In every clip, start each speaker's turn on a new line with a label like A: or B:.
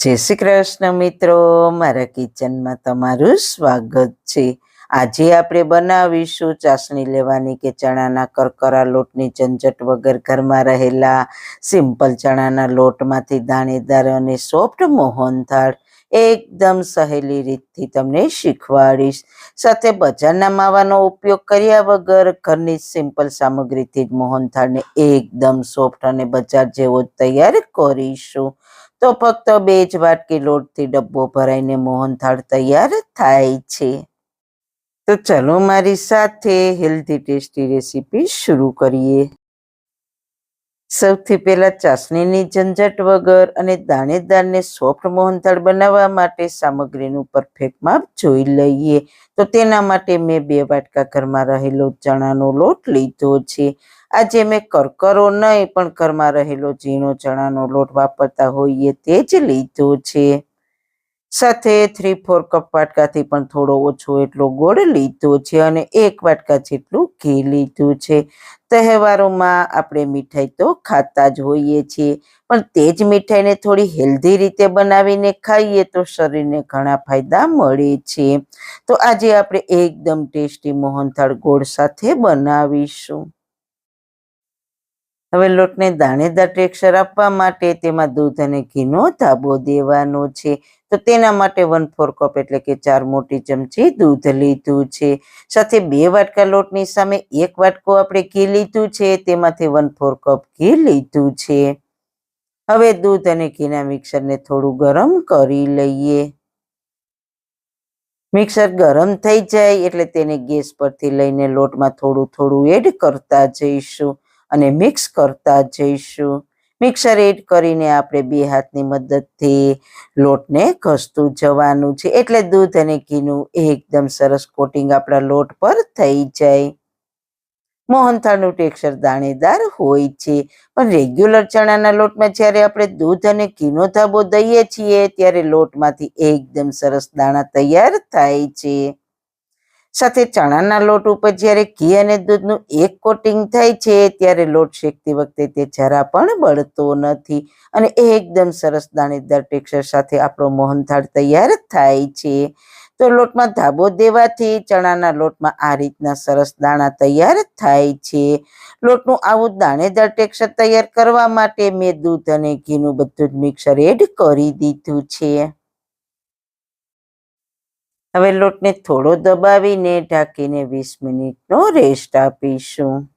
A: જય શ્રી કૃષ્ણ મિત્રો, મારા કિચનમાં તમારું સ્વાગત છે. આજે આપણે બનાવીશું ચાસણી લેવાની કે ચણાના કરકરા લોટની ઝંઝટ વગર ઘરમાં રહેલા સિમ્પલ ચણાના લોટમાંથી દાણેદાર અને સોફ્ટ મોહનથાળ એકદમ સહેલી રીતથી તમને શીખવાડીશ. સાથે બજારના માવાનો ઉપયોગ કર્યા વગર ઘરની સિમ્પલ સામગ્રીથી જ મોહનથાળને એકદમ સોફ્ટ અને બજાર જેવો તૈયાર કરીશું. તો ફક્ત બે જ વાટકી લોટથી ડબ્બો ભરાઈને મોહનથાળ તૈયાર થાય છે. તો ચલો મારી સાથે હેલ્ધી ટેસ્ટી રેસીપી શરૂ કરીએ. સૌથી પહેલા ચાસણીની ઝંઝટ વગર અને દાણેદારને સોફ્ટ મોહનથાળ બનાવવા માટે સામગ્રીનું પરફેક્ટ માપ જોઈ લઈએ. તો તેના માટે મેં બે વાટકા ઘરમાં રહેલો ચણાનો લોટ લીધો છે. આજે મેં કરકરો નહીં, પણ ઘરમાં રહેલો ઝીણો ચણાનો લોટ વાપરતા હોઈએ તે જ લીધો છે. સાથે થ્રી ફોર કપ વાટકાથી પણ થોડો ઓછો એટલો ગોળ લીધો છે અને એક વાટકા જેટલું ઘી લીધું છે. તહેવારોમાં આપણે મીઠાઈ તો ખાતા જ હોઈએ છીએ, પણ તે જ મીઠાઈને થોડી હેલ્ધી રીતે બનાવીને ખાઈએ તો શરીરને ઘણા ફાયદા મળે છે. તો આજે આપણે એકદમ ટેસ્ટી મોહનથાળ ગોળ સાથે બનાવીશું. હવે લોટને દાણેદાર ટેક્સચર આપવા માટે, તેમાં દૂધ અને ઘીનો ધાબો દેવાનો છે. તો તેના માટે વન ફોર કપ એટલે કે ચાર મોટી ચમચી દૂધ લીધું છે. સાથે બે વાટકા લોટની સામે એક વાટકો આપણે ઘી લીધું છે. તેમાંથી વન ફોર કપ ઘી લીધું છે. હવે દૂધ અને ઘીના મિક્સરને થોડું ગરમ કરી લઈએ. મિક્સર ગરમ થઈ જાય એટલે તેને ગેસ પરથી લઈને લોટમાં થોડું થોડું એડ કરતા જઈશું. અને મિક્સ કરતા જઈશું. મિક્સર એડ કરીને આપણે બે હાથની મદદથી લોટને ઘસતું જવાનું છે. એટલે દૂધ અને ઘીનું એકદમ સરસ કોટિંગ આપણા લોટ પર થઈ જાય. મોહનથાળનું ટેક્સચર દાણેદાર હોય છે. પણ રેગ્યુલર ચણાના લોટમાં જ્યારે આપણે દૂધ અને ઘીનો ધાબો દઈએ છીએ, ત્યારે લોટમાંથી એકદમ સરસ દાણા તૈયાર થાય છે. સાથે ચણાના લોટ ઉપર જ્યારે ઘી અને દૂધનું એક કોટિંગ થાય છે, ત્યારે લોટ શેકતી વખતે તે જરા પણ બળતો નથી અને એકદમ સરસ દાણેદાર ટેક્સચર સાથે આપણો મોહનથાળ તૈયાર થાય છે. તો લોટમાં ધાબો દેવાથી ચણાના લોટમાં આ રીતના સરસ દાણા તૈયાર થાય છે. લોટનું આવું દાણેદાર ટેક્સચર તૈયાર કરવા માટે મેં દૂધ અને ઘીનું બધું જ મિક્સર એડ કરી દીધું છે. હવે લોટને થોડો દબાવીને ઢાંકીને વીસ મિનિટનો રેસ્ટ આપીશું.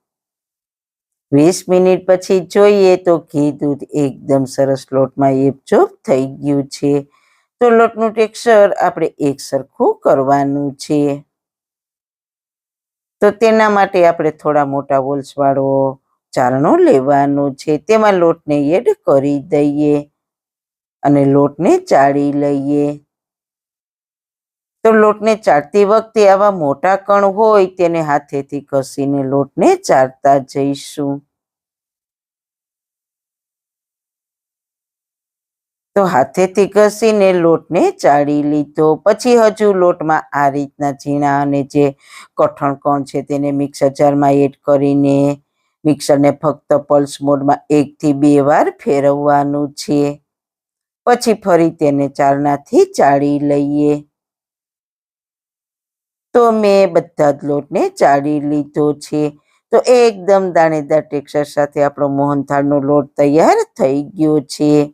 A: વીસ મિનિટ પછી જોઈએ તો ઘી દૂધ એકદમ સરસ લોટમાં એકજોબ થઈ ગયું છે. તો લોટનું ટેક્સચર આપણે એક સરખું કરવાનું છે. તો તેના માટે આપણે થોડા મોટા વોલ્સવાળો ચારણો લેવાનો છે. તેમાં લોટને એડ કરી દઈએ અને લોટને ચાળી લઈએ. તો લોટને ચાળતી વખતે આવા મોટા કણ હોય તેને હાથેથી ઘસીને લોટને ચાળતા જઈશું. તો હાથેથી ઘસીને લોટને ચાળી લીધો. પછી હજુ લોટમાં આ રીતના ઝીણા અને જે કઠણ કણ છે તેને મિક્સર જારમાં એડ કરીને મિક્સરને ફક્ત પલ્સ મોડમાં એકથી બે વાર ફેરવવાનું છે. પછી ફરી તેને ચારણાથી ચાળી લઈએ. તો મેં બધા જ લોટને ચાળી લીધો છે. તો એકદમ દાણેદાર ટેક્સચર સાથે આપણો મોહનથાળનો લોટ તૈયાર થઈ ગયો છે.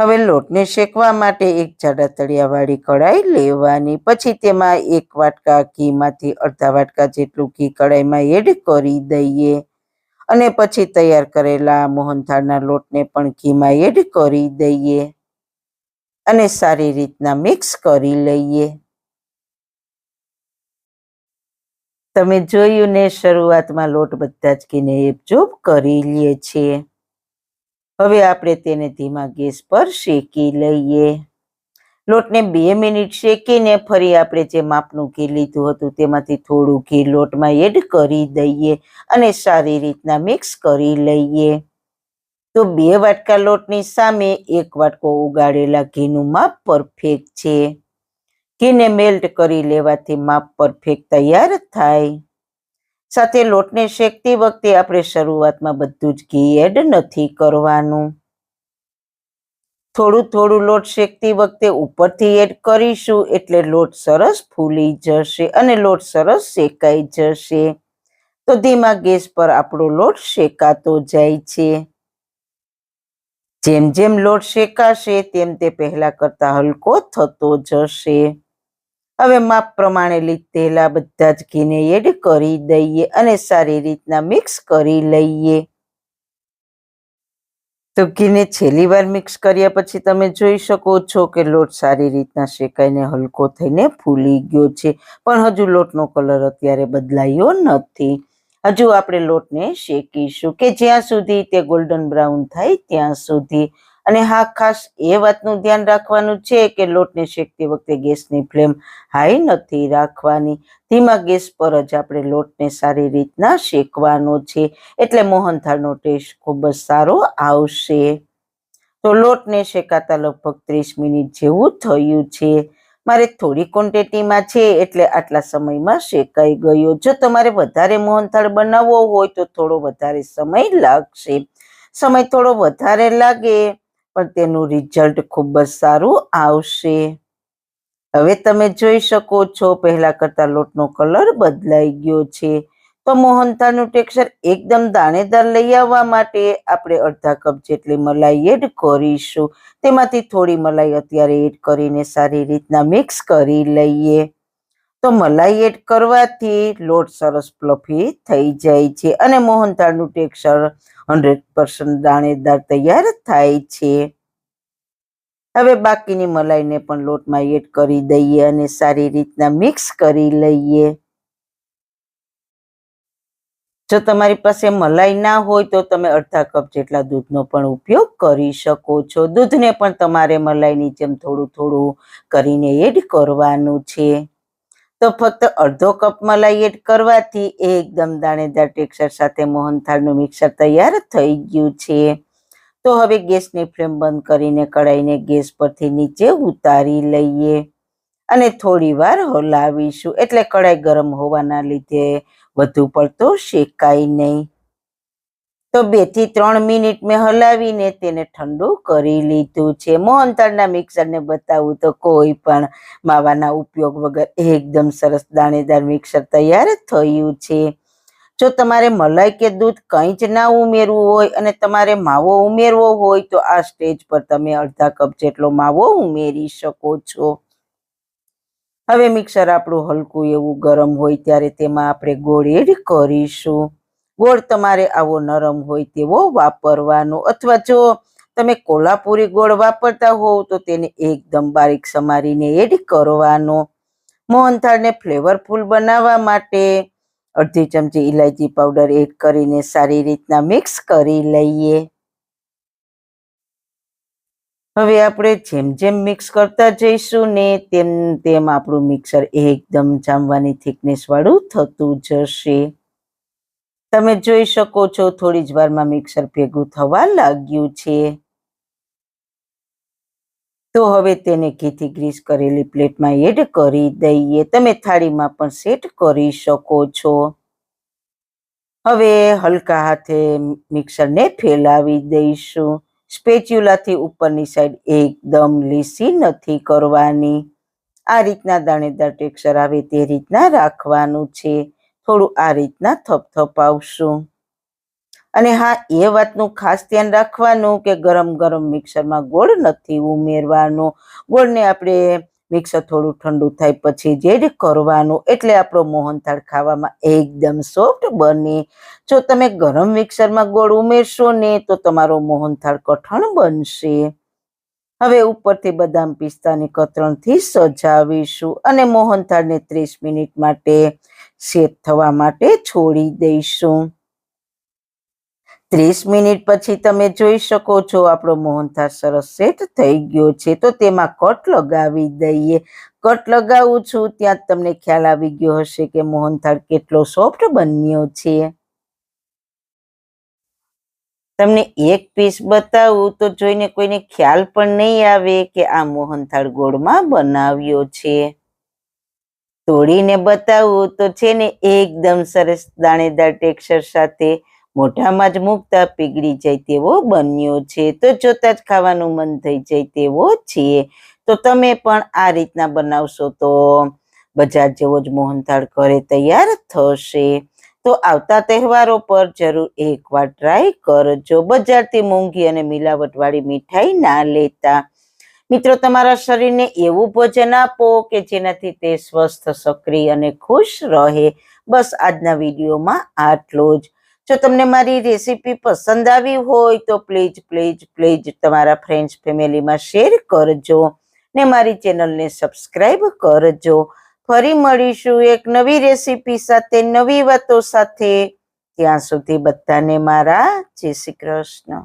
A: હવે લોટને શેકવા માટે એક જાડા તળિયાવાળી કઢાઈ લેવાની. પછી તેમાં એક વાટકા ઘીમાંથી અડધા વાટકા જેટલું ઘી કઢાઈમાં એડ કરી દઈએ. અને પછી તૈયાર કરેલા મોહનથાળના લોટને પણ ઘીમાં એડ કરી દઈએ. અને સારી રીતના મિક્સ કરી લઈએ. તમે જોયું ને, શરૂઆતમાં લોટ બધા જ ઘીને એકજોબ કરી લઈએ છીએ હવે આપણે તેને ધીમા ગેસ પર શેકી લઈએ. લોટને બે મિનિટ શેકીને ફરી આપણે જે માપનું ઘી લીધું હતું તેમાંથી થોડું ઘી લોટમાં એડ કરી દઈએ અને સારી રીતના મિક્સ કરી લઈએ. તો બે વાટકા લોટની સામે એક વાટકો ઉગાડેલા ઘીનું માપ પરફેક્ટ છે. ઘીને મેલ્ટ કરી લેવાથી માપ પરફેક્ટ તૈયાર થાય. સાથે લોટને શેકતી વખતે આપણે શરૂઆતમાં બધું જ ઘી એડ નથી કરવાનું. થોડું થોડું લોટ શેકતી વખતે ઉપરથી એડ કરીશું એટલે લોટ સરસ ફૂલી જશે અને લોટ સરસ શેકાઈ જશે. તો ધીમા ગેસ પર આપણો લોટ શેકાતો જાય છે. જેમ જેમ લોટ શેકાશે તેમ તે પહેલા કરતા હલકો થતો જશે. હવે માપ પ્રમાણે લીધેલા બધા જ ઘીને એડ કરી દઈએ અને સારી રીતના મિક્સ કરી લઈએ. તો ઘીને છેલ્લી વાર મિક્સ કર્યા પછી તમે જોઈ શકો છો કે લોટ સારી રીતના શેકાઈને હલકો થઈને ફૂલી ગયો છે. પણ હજુ લોટનો કલર અત્યારે બદલાયો નથી. હજુ આપણે લોટને શેકીશું કે જ્યાં સુધી તે ગોલ્ડન બ્રાઉન થાય ત્યાં સુધી. અને હા, ખાસ એ વાતનું ધ્યાન રાખવાનું છે કે લોટને શેકતી વખતે ગેસની ફ્લેમ હાઈ નથી રાખવાની. ધીમા ગેસ પર જ આપણે લોટને સારી રીતના શેકવાનો છે. એટલે મોહનથાળનો ટેસ્ટ ખૂબ જ સારો આવશે. તો લોટને શેકાતા લગભગ ત્રીસ મિનિટ જેવું થયું છે. મારે થોડી ક્વોન્ટિટીમાં છે એટલે આટલા સમયમાં શેકાઈ ગયો. જો તમારે વધારે મોહનથાળ બનાવવો હોય તો થોડો વધારે સમય લાગશે. સમય થોડો વધારે લાગે. પણ તેનું રિઝલ્ટ ખૂબ જ સારું આવશે. હવે તમે જોઈ શકો છો, પહેલા કરતા લોટનો કલર બદલાઈ ગયો છે. તો મોહનથાળનું ટેક્સચર એકદમ દાણેદાર લઈ આવવા માટે આપણે અડધા કપ જેટલી મલાઈ એડ કરીશું. તેમાંથી થોડી મલાઈ અત્યારે એડ કરીને સારી રીતના મિક્સ કરી લઈએ. તો મલાઈ એડ કરવાથી લોટ સરસ ફ્લફી થઈ જાય છે અને મોહનથાળનું ટેક્સચર હંડ્રેડ પર્સન્ટ દાણેદાર તૈયાર થાય છે. હવે બાકીની મલાઈને પણ લોટમાં એડ કરી દઈએ અને સારી રીતના મિક્સ કરી લઈએ. જો તમારી પાસે મલાઈ ના હોય તો તમે અડધા કપ જેટલા દૂધનો પણ ઉપયોગ કરી શકો છો. દૂધને પણ તમારે મલાઈની જેમ થોડું થોડું કરીને એડ કરવાનું છે. તો ફક્ત અડધો કપ મલાઈ એડ કરવાથી એકદમ દાણેદાર ટેક્સચર સાથે મોહનથાળનું મિક્સર તૈયાર થઈ ગયું છે. તો હવે ગેસની ફ્લેમ બંધ કરીને કડાઈને ગેસ પરથી નીચે ઉતારી લઈએ અને થોડી વાર હલાવીશું. એટલે કડાઈ ગરમ હોવાના લીધે વધુ પડતો શેકાય નહીં. તો બેથી ત્રણ મિનિટ મેં હલાવીને તેને ઠંડુ કરી લીધું છે. મોહનથાળના મિક્સરને બતાવું તો કોઈ પણ માવાના ઉપયોગ વગર એકદમ સરસ દાણેદાર મિક્સર તૈયાર થયું છે. જો તમારે મલાઈ કે દૂધ કંઈ જ ના ઉમેરવું હોય અને તમારે માવો ઉમેરવો હોય તો આ સ્ટેજ પર તમે અડધા કપ જેટલો માવો ઉમેરી શકો છો. હવે મિક્સર આપણું હલકું એવું ગરમ હોય ત્યારે તેમાં આપણે ગોળ એડ કરીશું. ગોળ તમારે આવો નરમ હોય તેવો વાપરવાનો. અથવા જો તમે કોલ્હાપુરી ગોળ વાપરતા હોવ, તો તેને એકદમ બારીક સમારીને એડ કરવાનો. મોહનથાળને ફ્લેવરફુલ બનાવવા માટે અડધી ચમચી ઇલાયચી પાવડર એડ કરીને સારી રીતના મિક્સ કરી લઈએ. હવે આપણે જેમ જેમ મિક્સ કરતા જઈશું ને તેમ તેમ આપણું મિક્સર એકદમ જામવાની થિકનેસ વાળું થતું જશે. તમે જોઈ શકો છો, થોડી જ વારમાં મિક્સર ભેગું થવા લાગ્યું છે. તો હવે તેને ઘીથી ગ્રીસ કરેલી પ્લેટમાં એડ કરી દઈએ. તમે થાળીમાં પણ સેટ કરી શકો છો. હવે હલકા હાથે મિક્સરને ફેલાવી દઈશું. સ્પેચ્યુલાથી ઉપરની સાઈડ એકદમ લીસી નથી કરવાની. આ રીતના દાણેદાર ટેક્સચર આવે તે રીતના રાખવાનું છે. થોડું આ રીતના થપથપાવશું. અને હા, એ વાતનું ખાસ ધ્યાન રાખવાનું કે ગરમ ગરમ મિક્સરમાં ગોળ નથી ઉમેરવાનો. ગોળને આપણે મિક્સર થોડું ઠંડુ થાય પછી જ કરવાનું. એટલે આપણો મોહનથાળ ખાવામાં એકદમ સોફ્ટ બને. જો તમે ગરમ મિક્સરમાં ગોળ ઉમેરશો ને તો તમારો મોહનથાળ કઠણ બનશે. હવે ઉપરથી બદામ પિસ્તાની કતરણથી સજાવીશું અને મોહનથાળને ત્રીસ મિનિટ માટે સેટ થવા માટે છોડી દઈશું. ત્રીસ મિનિટ પછી તમે જોઈ શકો છો આપણો મોહનથાળ સરસ સેટ થઈ ગયો છે. તો તેમાં કટ લગાવી દઈએ. કટ લગાવું છું ત્યાં તમને ખ્યાલ આવી ગયો હશે કે મોહનથાળ કેટલો સોફ્ટ બન્યો છે. તમને એક પીસ બતાવું તો જોઈને કોઈને ખ્યાલ પણ નહીં આવે કે આ મોહનથાળ ગોળમાં બનાવ્યો છે. તોડીને બતાવું તો છે ને એકદમ સરસ દાણેદાર ટેક્સચર સાથે મોઢામાં જ મૂકતા પીગળી જાય તેવો બન્યો છે. તો જોતા જ ખાવાનું મન થઈ જાય તેવો છે. તો તમે પણ આ રીતના બનાવશો તો બજાર જેવો જ મોહનથાળ ઘરે તૈયાર થશે. તો આવતા તહેવારો પર જરૂર એકવાર ટ્રાય કરજો. બજારથી મોંઘી અને મિલાવટવાળી મીઠાઈ ના લેતા. મિત્રો, તમારા શરીરને એવું ભોજન આપો કે જેનાથી તે સ્વસ્થ, સક્રિય અને ખુશ રહે. બસ આજના વિડીયોમાં આટલો જ. જો તમને મારી રેસીપી પસંદ આવી હોય, તો પ્લીઝ પ્લીઝ પ્લીઝ તમારા ફ્રેન્ડ્સ, ફેમિલીમાં શેર કરજો ને મારી ચેનલને સબસ્ક્રાઈબ કરજો. ફરી મળીશું એક નવી રેસીપી સાથે, નવી વાતો સાથે. ત્યાં સુધી બધાને મારા જય શ્રી કૃષ્ણ.